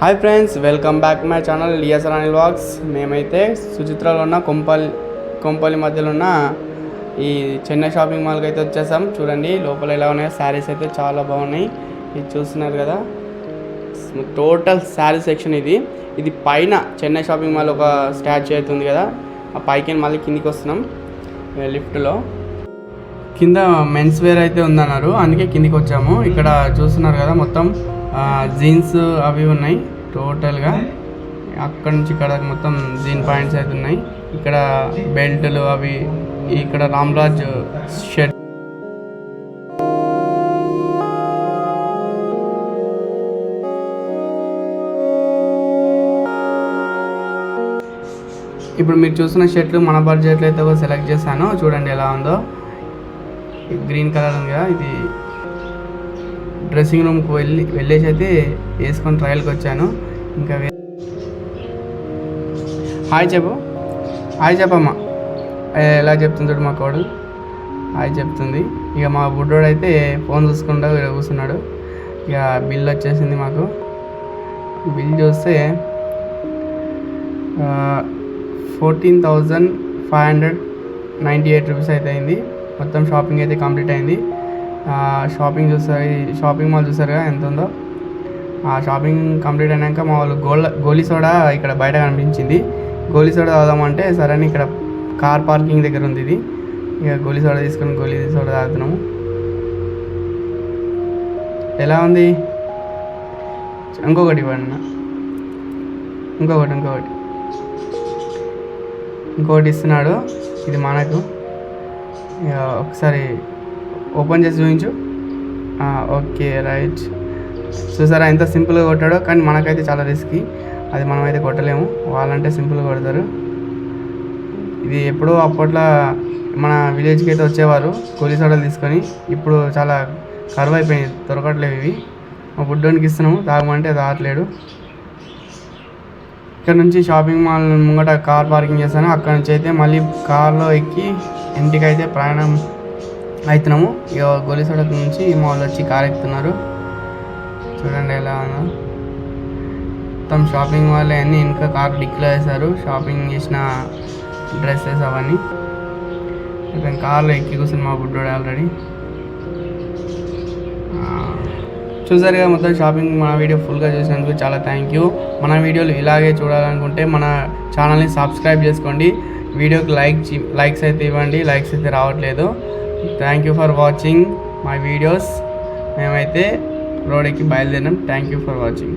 Hi friends welcome back my channel DSR Anil vlogs మేమైతే సుచిత్రలో ఉన్న కొంపల్లి కొంపల్లి మధ్యలో ఉన్న ఈ చెన్నై షాపింగ్ మాల్కి అయితే వచ్చేసాం. చూడండి లోపల ఎలా ఉన్నాయో శారీస్ అయితే చాలా బాగున్నాయి. ఇది చూస్తున్నారు కదా? టోటల్ శారీ సెక్షన్ ఇది. ఇది పైన చెన్నై షాపింగ్ మాల్ ఒక స్టాచ్యూ అయితే ఉంది కదా? ఆ పైకి మళ్ళీ కిందికి వస్తున్నాం. లిఫ్ట్లో. కింద మెన్స్ వేర్ అయితే ఉందన్నారు. అందుకే కిందికి వచ్చాము. ఇక్కడ చూస్తున్నారు కదా మొత్తం. జీన్స్ అవి ఉన్నాయి టోటల్గా అక్కడ నుంచి ఇక్కడ మొత్తం జీన్ పాయింట్స్ అయితే ఉన్నాయి. ఇక్కడ బెల్ట్లు అవి ఇక్కడ రామ్రాజ్ షర్ట్ ఇప్పుడు మీరు చూస్తున్న షర్ట్లు మన బడ్జెట్లో అయితే సెలెక్ట్ చేశాను. చూడండి ఎలా ఉందో. గ్రీన్ కలర్ ఉంది కదా ఇది డ్రెస్సింగ్ రూమ్కి వెళ్ళి వెళ్ళేసి అయితే వేసుకొని ట్రయల్కి వచ్చాను. ఇంకా హాయ్ చెప్పు. హాయ్ చెప్పమ్మా. ఎలా చెప్తుంది చూడు మా కోడలు. హాయ్ చెప్తుంది. ఇక మా బుడ్డోడు అయితే ఫోన్ చూసుకుంటూ కూర్చున్నాడు. ఇక బిల్ వచ్చేసింది మాకు. బిల్ చూస్తే fourteen thousand five hundred ninety eight rupees అయితే అయింది. మొత్తం షాపింగ్ అయితే కంప్లీట్ అయింది. షాపింగ్ చూసారు షాపింగ్ మాల్ చూసారుగా ఎంత ఉందో ఆ షాపింగ్ కంప్లీట్ అయినాక మా వాళ్ళు గోల్ గోలీ సోడా ఇక్కడ బయట కనిపించింది. గోలీ సోడా తాగుదామంటే సరే అని ఇక్కడ కార్ పార్కింగ్ దగ్గర ఉంది ఇది. ఇక గోలీ సోడా తీసుకొని గోలీ సోడా తాగుతున్నాము. ఎలా ఉంది? ఇంకొకటి ఇవ్వండి ఇంకొకటి ఇంకొకటి. ఇంకొకటి ఇస్తున్నాడు ఇది మనకు. ఇక ఒకసారి ఓపెన్ చేసి చూపించు. Okay right. చూసారా ఎంత సింపుల్గా కొట్టాడో కానీ మనకైతే చాలా రిస్కీ. అది మనమైతే కొట్టలేము. వాళ్ళంటే సింపుల్గా కొడతారు. ఇది ఎప్పుడో అప్పట్లో మన విలేజ్కి అయితే వచ్చేవారు కూలీ సోడలు తీసుకొని. ఇప్పుడు చాలా కరువు అయిపోయింది దొరకట్లేవు ఇవి. మా బుడ్డోనికి ఇస్తున్నాము తాగమంటే తాగట్లేడు. ఇక్కడ నుంచి షాపింగ్ మాల్ ముంగట కార్ పార్కింగ్ చేస్తాను అక్కడ నుంచి అయితే మళ్ళీ కార్లో ఎక్కి ఇంటికి అయితే ప్రయాణం అవుతున్నాము ఇక గోలి సడక్ నుంచి మా వాళ్ళు వచ్చి కార్ ఎక్కుతున్నారు. చూడండి ఎలా ఉందో. మొత్తం షాపింగ్ మాల్ అన్నీ ఇంకా కార్ డిక్లో వేశారు షాపింగ్ చేసిన డ్రెస్సెస్ అవన్నీ. కార్లో ఎక్కి కూర్చుని మా బుడ్డోడు ఆల్రెడీ. చూసారు కదా మొత్తం షాపింగ్ మన వీడియో ఫుల్గా చూసినందుకు చాలా థ్యాంక్ యూ. మన వీడియోలు ఇలాగే చూడాలనుకుంటే మన ఛానల్ని సబ్స్క్రైబ్ చేసుకోండి. వీడియోకి లైక్ లైక్స్ అయితే ఇవ్వండి. లైక్స్ అయితే రావట్లేదు. Thank you for watching my videos మేమైతే రోడ్కి బయలుదేరినాం. Thank you for watching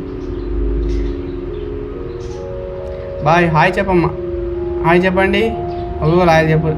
bye hi చెప్పమ్మా. హాయ్ చెప్పండి. ఒక హాయ్ చెప్పు.